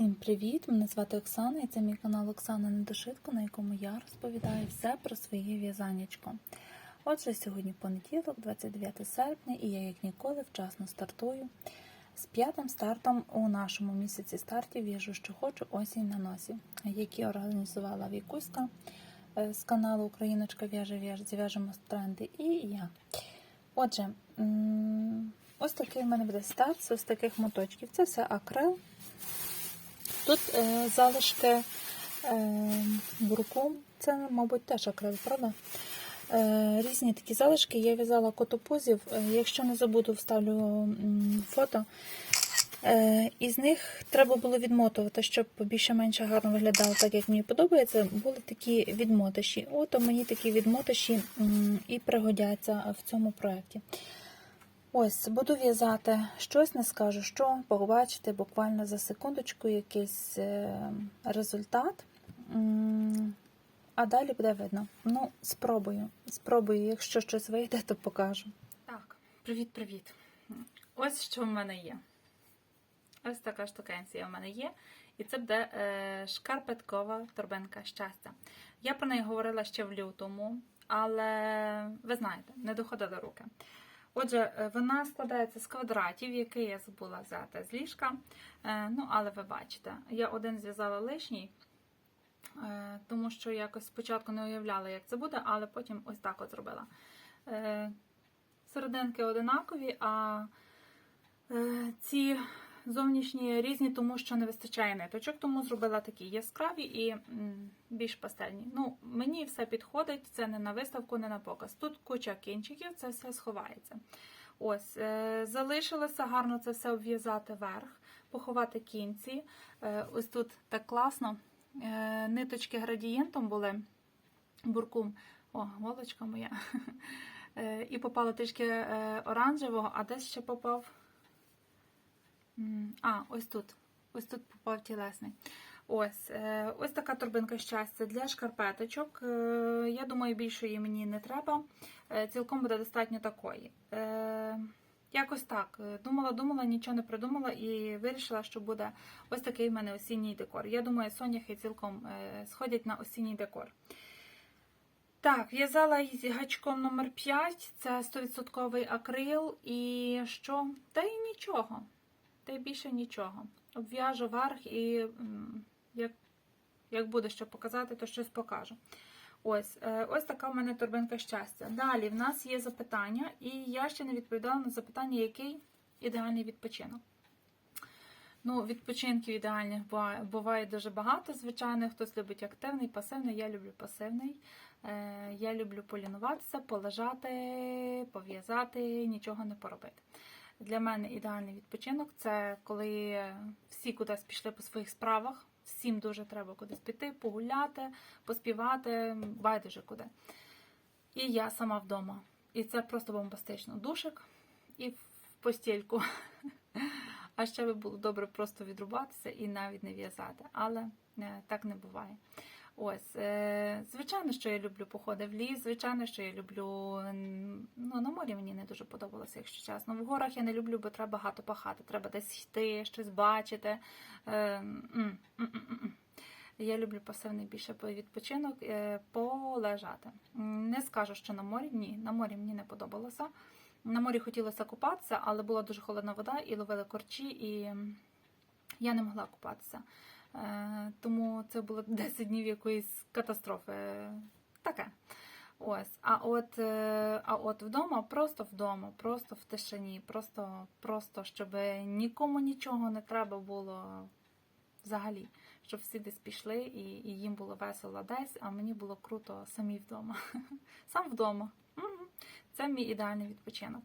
Всім привіт! Мене звати Оксана і це мій канал Оксана Недошитко, на якому я розповідаю все про своє в'язаннячко. Отже, сьогодні понеділок, 29 серпня, і я, як ніколи, вчасно стартую з п'ятим стартом у нашому місяці стартів в'яжу, що хочу осінь на носі, які організувала Вікуська е, з каналу Україночка в'яже в'яже, зв'яжемо тренди і я. Отже, ось такий в мене буде старт з ось таких моточків. Це все акрил. Тут е, залишки е, бурку, це, мабуть, теж акрил, правда? Е, різні такі залишки. Я в'язала котопузів. Е, якщо не забуду, вставлю фото. Е, із них треба було відмотувати, щоб більше-менше гарно виглядало так, як мені подобається. Були такі відмотиші. От мені такі відмотиші і пригодяться в цьому проєкті. Ось, буду в'язати щось, не скажу що, побачите буквально за секундочку якийсь е, результат. А далі буде видно. Ну, спробую. Спробую, якщо щось вийде, то покажу. Так, привіт-привіт. Ось що в мене є. Ось така штукенція в мене є. І це буде е, шкарпеткова торбинка щастя. Я про неї говорила ще в лютому, але ви знаєте, не доходить до руки. Отже, е, вона складається з квадратів, які я забула взяти з ліжка. Е, Ну, але ви бачите, я один зв'язала лишній, е, тому що якось спочатку не уявляла, як це буде, але потім ось так от зробила. Серединки одинакові, а ці зовнішні різні, тому що не вистачає ниточок, тому зробила такі яскраві і більш пастельні. Ну, мені все підходить, це не на виставку, не на показ. Тут куча кінчиків, це все сховається. Ось, е, залишилося гарно це все обв'язати вверх, поховати кінці. Е, ось тут так класно. Е, ниточки градієнтом були буркум. О, голочка моя. І попало трішки оранжевого, а десь ще попав. А, ось тут. Ось тут попав тілесний. Ось е, ось така торбинка щастя для шкарпеточок. Е, Я думаю, більшої мені не треба. Е, Цілком буде достатньо такої. Якось так. Думала, думала, нічого не придумала і вирішила, що буде ось такий в мене осінній декор. Я думаю, соняхи цілком сходять на осінній декор. Так, в'язала із гачком номер 5 це 100% акрил. І що? Та й нічого. Та й більше нічого. Обв'яжу верх і як, як буде що показати, то щось покажу. Ось е, ось така в мене торбинка щастя. Далі в нас є запитання, і я ще не відповідала на запитання, який ідеальний відпочинок. Ну, відпочинків ідеальних буває, буває дуже багато. Звичайно, хтось любить активний, пасивний. Я люблю пасивний. Е, я люблю полінуватися, полежати, пов'язати, нічого не поробити. Для мене ідеальний відпочинок це коли всі кудись пішли по своїх справах. Всім дуже треба кудись піти, погуляти, поспівати, байдуже куди. І я сама вдома. І це просто бомбастично. Душик і в постільку. А ще би було добре просто відрубатися і навіть не в'язати. Але е, так не буває. Ось, е, звичайно, що я люблю походи в ліс, звичайно, що я люблю. Ну, на морі мені не дуже подобалося, якщо чесно. В горах я не люблю, бо треба багато пахати. Треба десь йти, щось бачити. Е. Я люблю пасивний більше відпочинок, е, полежати. Не скажу, що на морі. Ні, на морі мені не подобалося. На морі хотілося купатися, але була дуже холодна вода і ловили корчі, і я не могла купатися. Е, Тому це було 10 днів якоїсь катастрофи. Таке. Ось. А от, е, а от вдома, просто вдома, просто в тишині, просто, просто щоб нікому нічого не треба було взагалі. Щоб всі десь пішли і, і їм було весело десь, а мені було круто самі вдома. Сам вдома. Це мій ідеальний відпочинок.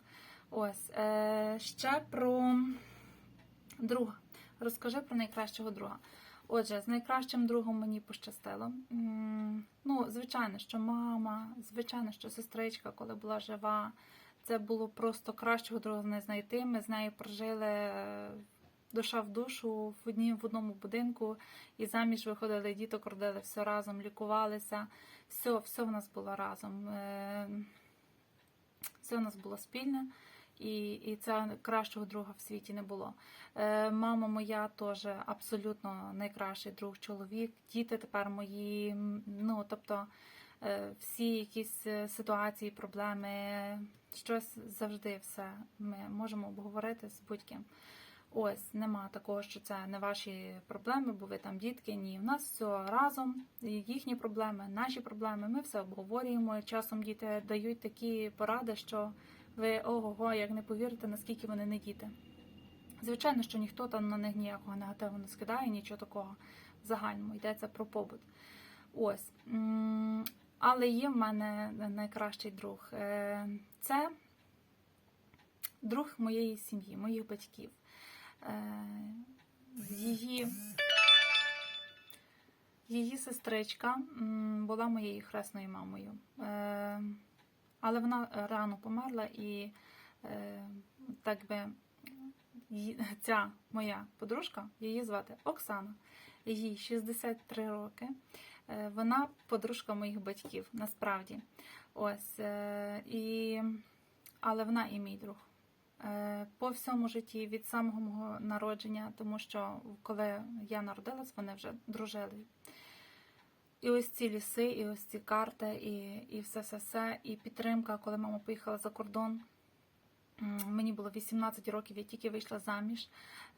Ось. Е, ще про друга. Розкажи про найкращого друга. Отже, з найкращим другом мені пощастило. Ну, звичайно, що мама, звичайно, що сестричка, коли була жива, це було просто кращого друга не знайти. Ми з нею прожили е, душа в душу в одні, в одному будинку, і заміж виходили, діток родили все разом, лікувалися. Все, все в нас було разом. Е, Все в нас було спільне. І, і це кращого друга в світі не було. Е, мама моя теж абсолютно найкращий друг, чоловік. Діти тепер мої. Ну тобто е, всі якісь е, ситуації, проблеми, щось завжди все ми можемо обговорити з будь-ким. Ось нема такого, що це не ваші проблеми, бо ви там дітки. Ні, в нас все разом, їхні проблеми, наші проблеми. Ми все обговорюємо. Часом діти дають такі поради, що ви ого-го, як не повірите, наскільки вони не діти. Звичайно, що ніхто там на них ніякого негативу не скидає, нічого такого загальному йдеться про побут. Ось. Але є в мене найкращий друг. Е, Це друг моєї сім'ї, моїх батьків. Е, Її, її сестричка була моєю хресною мамою. Е, Але вона рано померла і е, так би ця моя подружка, її звати Оксана, їй 63 роки. Е, Вона подружка моїх батьків, насправді. Ось, е, і... Але вона і мій друг. Е, По всьому житті від самого мого народження, тому що коли я народилась, вони вже дружили. І ось ці ліси, і ось ці карти, і, і все, все, все. І підтримка, коли мама поїхала за кордон. Мені було 18 років, я тільки вийшла заміж.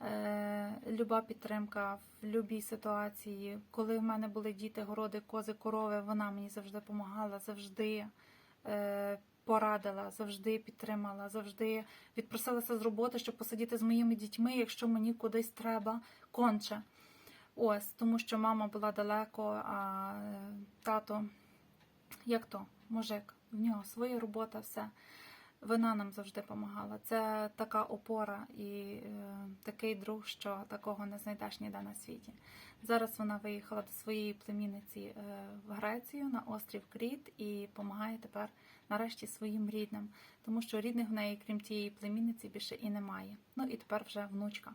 Е, люба підтримка в будь-якій ситуації. Коли в мене були діти, городи, кози, корови, вона мені завжди допомагала, завжди е, порадила, завжди підтримала, завжди відпросилася з роботи, щоб посидіти з моїми дітьми, якщо мені кудись треба конче. Ось, тому що мама була далеко, а тато, як то, мужик, в нього своя робота, все. Вона нам завжди допомагала. Це така опора і е, такий друг, що такого не знайдеш ніде на світі. Зараз вона виїхала до своєї племінниці е, в Грецію на острів Кріт і допомагає тепер нарешті своїм рідним, тому що рідних в неї, крім тієї племінниці, більше і немає. Ну і тепер вже внучка.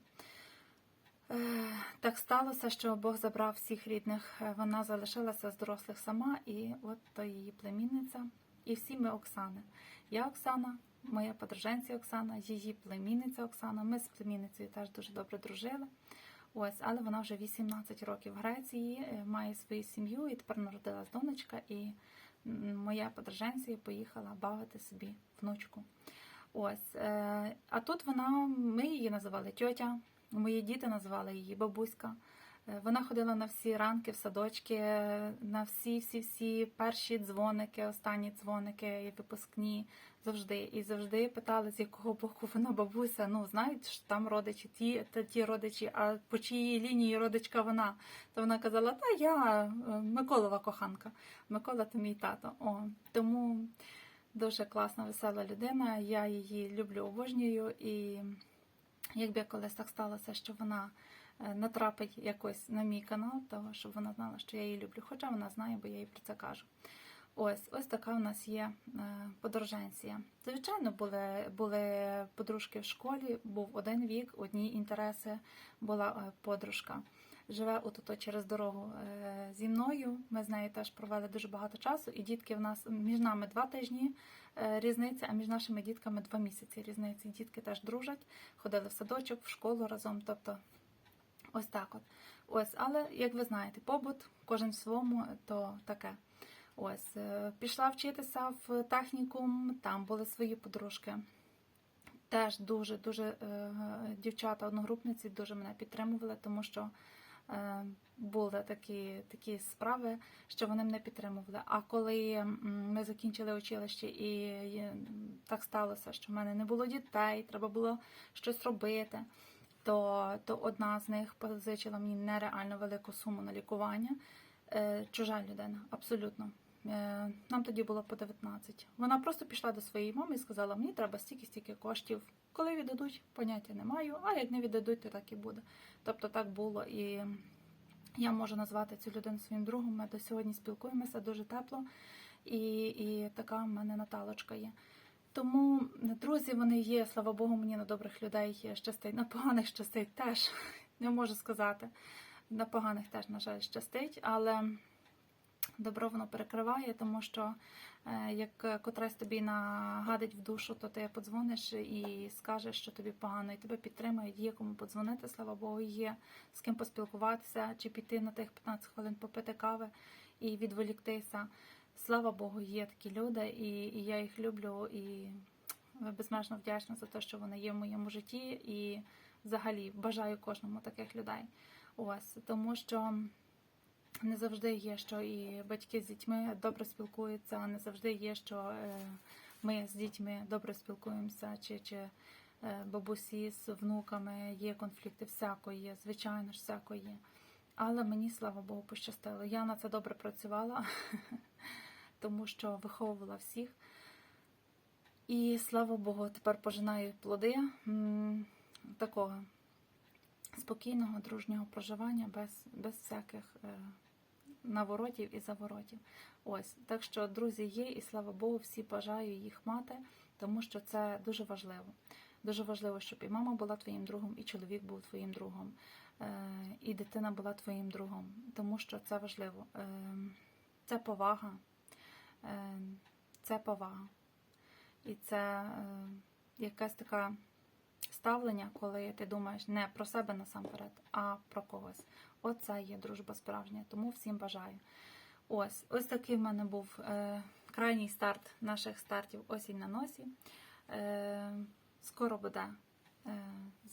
Е, Так сталося, що Бог забрав всіх рідних. Е, Вона залишилася з дорослих сама, і от то її племінниця, і всі ми Оксани. Я Оксана, моя подруженця Оксана, її племінниця Оксана. Ми з племінницею теж дуже добре дружили. Ось, але вона вже 18 років в Греції, е, має свою сім'ю, і тепер народилась донечка, і моя подруженця поїхала бавити собі внучку. Ось, а тут вона, ми її називали тьотя, мої діти називали її бабуська. Е, Вона ходила на всі ранки в садочки, е, на всі, всі, всі перші дзвоники, останні дзвоники і випускні завжди. І завжди питали, з якого боку вона бабуся. Ну, знають, що там родичі ті та ті родичі, а по чиїй лінії родичка вона. То вона казала, та я е, Миколова коханка. Микола то мій тато. О, тому дуже класна, весела людина. Я її люблю, обожнюю. І якби колись так сталося, що вона е, натрапить якось на мій канал, то щоб вона знала, що я її люблю. Хоча вона знає, бо я їй про це кажу. Ось, ось така у нас є подороженція. Звичайно, були, були подружки в школі, був один вік, одні інтереси, була е, подружка. Живе от через дорогу е, зі мною. Ми з нею теж провели дуже багато часу, і дітки в нас між нами два тижні е, різниця, а між нашими дітками два місяці різниці. Дітки теж дружать, ходили в садочок, в школу разом. Тобто ось так от. Ось, але як ви знаєте, побут, кожен в своєму, то таке. Ось, е, пішла вчитися в технікум, там були свої подружки. Теж дуже дуже дівчата, одногрупниці дуже мене підтримували, тому що були такі, такі справи, що вони мене підтримували. А коли ми закінчили училище і е, так сталося, що в мене не було дітей, треба було щось робити, то, то одна з них позичила мені нереально велику суму на лікування. Е, Чужа людина, абсолютно. Е, Нам тоді було по 19. Вона просто пішла до своєї мами і сказала: мені треба стільки-стільки коштів. Коли віддадуть, поняття не маю, а як не віддадуть, то так і буде. Тобто так було. І я можу назвати цю людину своїм другом. Ми до сьогодні спілкуємося дуже тепло, і, і така в мене Наталочка є. Тому друзі, вони є, слава Богу, мені на добрих людей щастить, на поганих щастить теж, не можу сказати. На поганих теж, на жаль, щастить, але добро воно перекриває, тому що е, як котрась тобі нагадить в душу, то ти подзвониш і скажеш, що тобі погано, і тебе підтримають, є кому подзвонити, слава Богу, є з ким поспілкуватися, чи піти на тих 15 хвилин попити кави і відволіктися. Слава Богу, є такі люди, і, і я їх люблю, і безмежно вдячна за те, що вони є в моєму житті, і взагалі бажаю кожному таких людей. Ось тому що не завжди є, що і батьки з дітьми добре спілкуються, не завжди є, що е, ми з дітьми добре спілкуємося, чи, чи е, бабусі з внуками є конфлікти, всяко є, звичайно ж, всяко є. Але мені, слава Богу, пощастило. Я на це добре працювала, тому що виховувала всіх. І слава Богу, тепер пожинаю плоди такого спокійного, дружнього проживання без, без всяких е, наворотів і заворотів. Ось так що друзі є, і слава Богу, всі бажаю їх мати, тому що це дуже важливо. Дуже важливо, щоб і мама була твоїм другом, і чоловік був твоїм другом, е, і дитина була твоїм другом, тому що це важливо. Е, Це повага, е, це повага. І це якась така ставлення, коли ти думаєш не про себе насамперед, а про когось. Оце є дружба справжня. Тому всім бажаю. Ось, ось такий в мене був е, крайній старт наших стартів осінь на носі. Е, скоро буде е,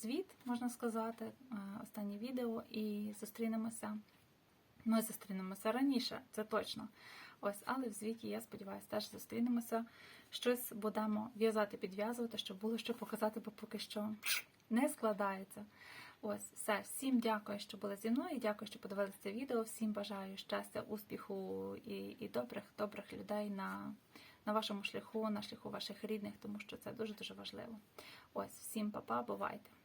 звіт, можна сказати, е, останнє відео, і зустрінемося. Ми зустрінемося раніше, це точно. Ось, але в звіті, я сподіваюся, теж зустрінемося. Щось будемо в'язати, підв'язувати, щоб було що показати, бо поки що не складається. Ось, все. Всім дякую, що були зі мною. Дякую, що подивилися це відео. Всім бажаю щастя, успіху і, і добрих, добрих людей на, на вашому шляху, на шляху ваших рідних, тому що це дуже дуже важливо. Ось, всім па-па, бувайте!